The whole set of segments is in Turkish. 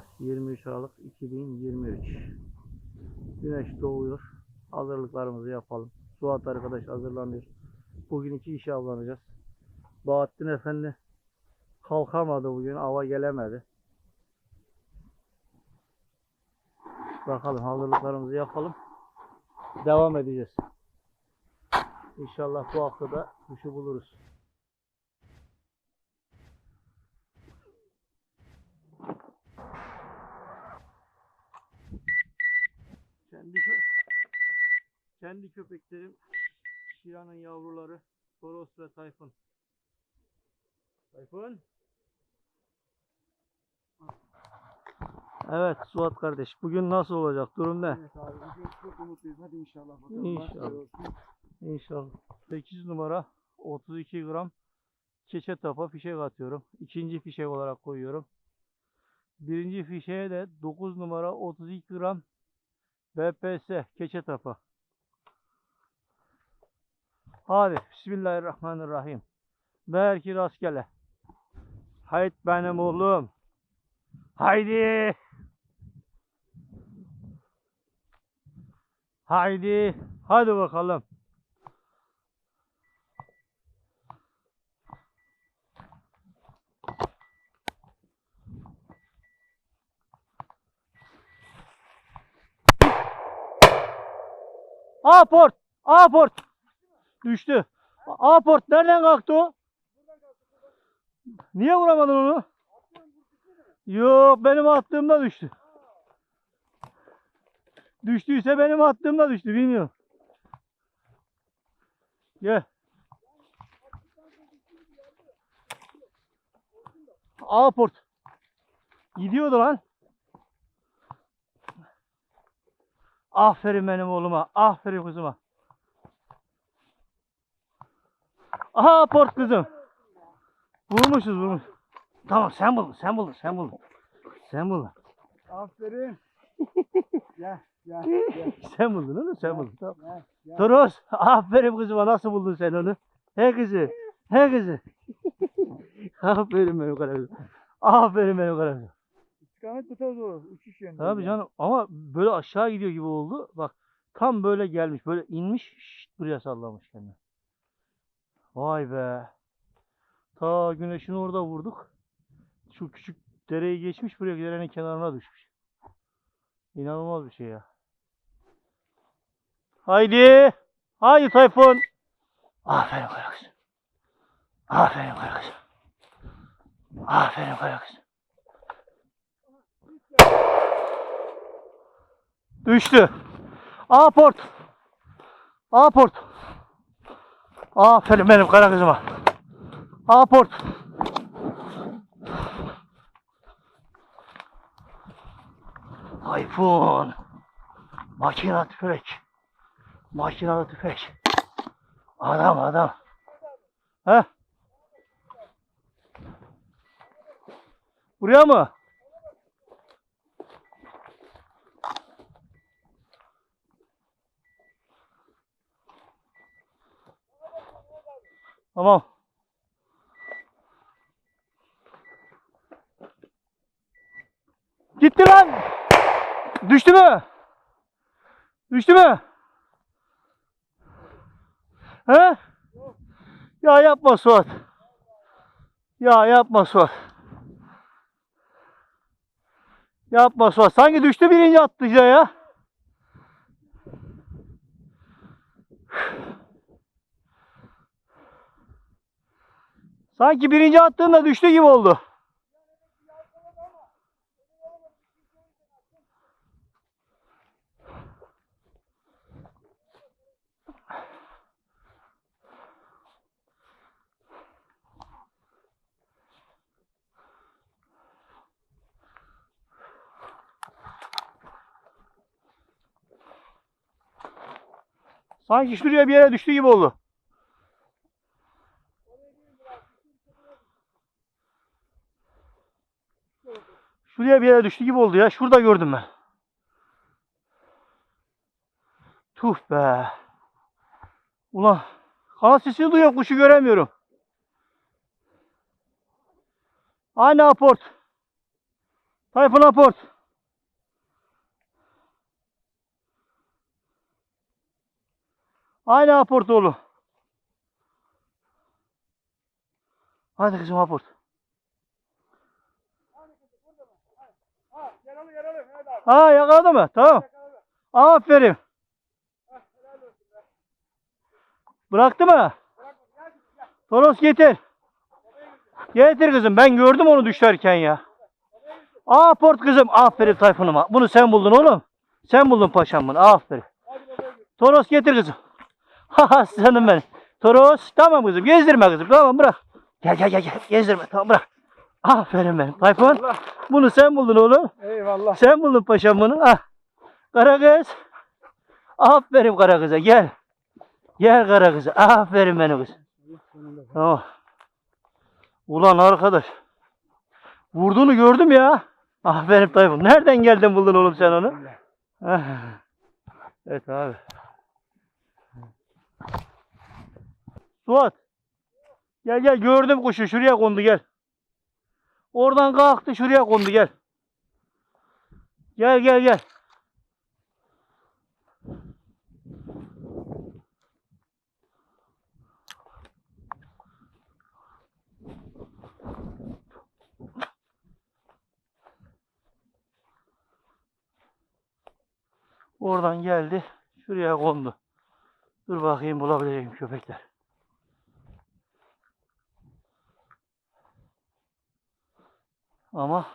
arkadaşlar. 23 Aralık 2023. Güneş doğuyor. Hazırlıklarımızı yapalım. Suat arkadaş hazırlanıyor. Bugün iki işe avlanacağız. Bahattin Efendi kalkamadı bugün. Ava gelemedi. Bakalım hazırlıklarımızı yapalım. Devam edeceğiz. İnşallah bu hafta da kuşu buluruz. Kendi kö kendi köpeklerim Şiran'ın yavruları Toros ve Tayfun. Tayfun. Evet Suat kardeş bugün nasıl olacak durum ne? Evet abi bugün çok umutluyuz. Hadi inşallah bakalım. İnşallah. İnşallah. 8 numara 32 gram keçe tapa fişek atıyorum. İkinci fişek olarak koyuyorum. Birinci fişeğe de 9 numara 32 gram BPS keçe tapa. Hadi Bismillahirrahmanirrahim. Belki rastgele. Hayt benim oğlum. Haydi. Haydi. Hadi bakalım. Aport! Aport! Düştü. Aport nereden kalktı o? Niye vuramadın onu? Yok benim attığımda düştü. Düştüyse benim attığımda düştü bilmiyorum. Gel. Aport. Gidiyordu lan. Aferin benim oğluma. Aferin kızıma. Aha port kızım. Vurmuşuz vurmuş. Tamam sen buldun sen buldun sen buldun. Sen buldun. Aferin. gel gel gel Sen buldun oğlum sen buldun. Tamam. gel. gel. Toros aferin kızıma nasıl buldun sen onu? He kızı. He kızı. aferin benim kara kızım. Aferin benim kara kızım. İstikamet bu tarafa doğru. Uçuş yönünde. Tabii canım ama böyle aşağı gidiyor gibi oldu. Bak tam böyle gelmiş böyle inmiş şşt, buraya sallamış kendini. Vay be. Ta güneşin orada vurduk. Şu küçük dereyi geçmiş buraya derenin kenarına düşmüş. İnanılmaz bir şey ya. Haydi. Haydi Tayfun. Aferin kara kızım. Aferin kara kızım. Aferin kara kızım. Düştü. Aport. Aport. Aferin benim kara kızıma. Aport. Tayfun. Makina tüfek. Makinalı tüfek. Adam adam. He? Buraya mı? Tamam. Gitti lan. Düştü mü? Düştü mü? He? Ya yapma Suat. Ya yapma Suat. Yapma Suat. Sanki düştü birinci atlıca ya. Sanki birinci attığında düştü gibi oldu. Sanki şuraya bir yere düştü gibi oldu. Şuraya bir yere düştü gibi oldu ya. Şurada gördüm ben. Tuh be. Ulan kanat sesini duyuyorum kuşu göremiyorum. Aynı aport. Tayfun aport. Aynı aport oğlum. Hadi kızım aport. Ha yaralı yaralı. Mehmet abi. Ha yakaladı mı? Tamam. Aferin. Bıraktı mı? Toros getir. Getir kızım. Ben gördüm onu düşerken ya. Aport kızım. Aferin Tayfun'uma. Bunu sen buldun oğlum. Sen buldun paşam bunu. Aferin. Toros getir kızım. Haha canım benim. Toros. Tamam kızım. Gezdirme kızım. Tamam bırak. Gel gel gel. gel. Gezdirme. Tamam bırak. Aferin benim. Tayfun. Allah. Bunu sen buldun oğlum. Eyvallah. Sen buldun paşam bunu. Ah. Kara kız. Aferin kara kıza gel. Gel kara kıza. Aferin benim kız. Tamam. Ulan arkadaş. Vurduğunu gördüm ya. Aferin Tayfun. Nereden geldin buldun oğlum sen onu? Ah. Evet abi. Suat. Gel gel gördüm kuşu. Şuraya kondu gel. Oradan kalktı şuraya kondu gel. Gel gel gel. Oradan geldi. Şuraya kondu. Dur bakayım bulabileceğim köpekler. Ama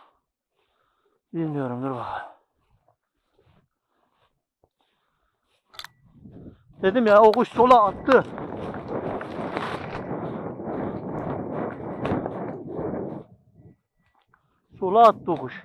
bilmiyorum dur bakalım. Dedim ya o kuş sola attı. Sola attı o kuş.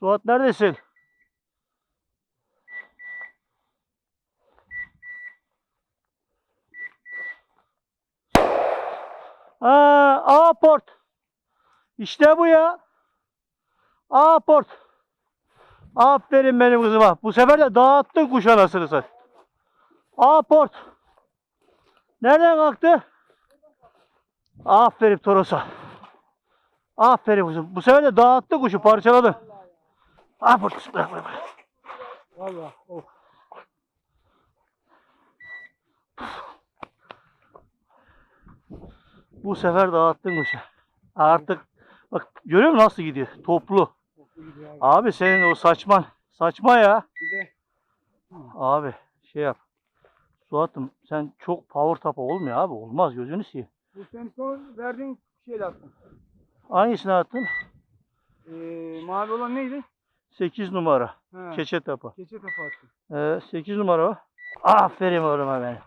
Suat neredesin? Aa, A-port. İşte bu ya. A-port. Aferin benim kızıma. Bu sefer de dağıttın kuş anasını sen. A-port. Nereden kalktı? Aferin Toros'a. Aferin kızım. Bu sefer de dağıttı kuşu parçaladı. A-port kızım. Bırak bırak. Valla. Oh. Bu sefer dağıttın kuşu. Artık bak görüyor musun nasıl gidiyor? Toplu. Abi. Abi senin o saçman. Saçma ya. De Abi şey yap. Suat'ım sen çok power tapa olmuyor abi. Olmaz gözünü seveyim. bu sen son verdiğin şeyle attın. Hangisini attın? Ee, mavi olan neydi? 8 numara. Ha. Keçe tapa. Keçe kafa attın. Ee, 8 numara o. Aferin oğluma benim.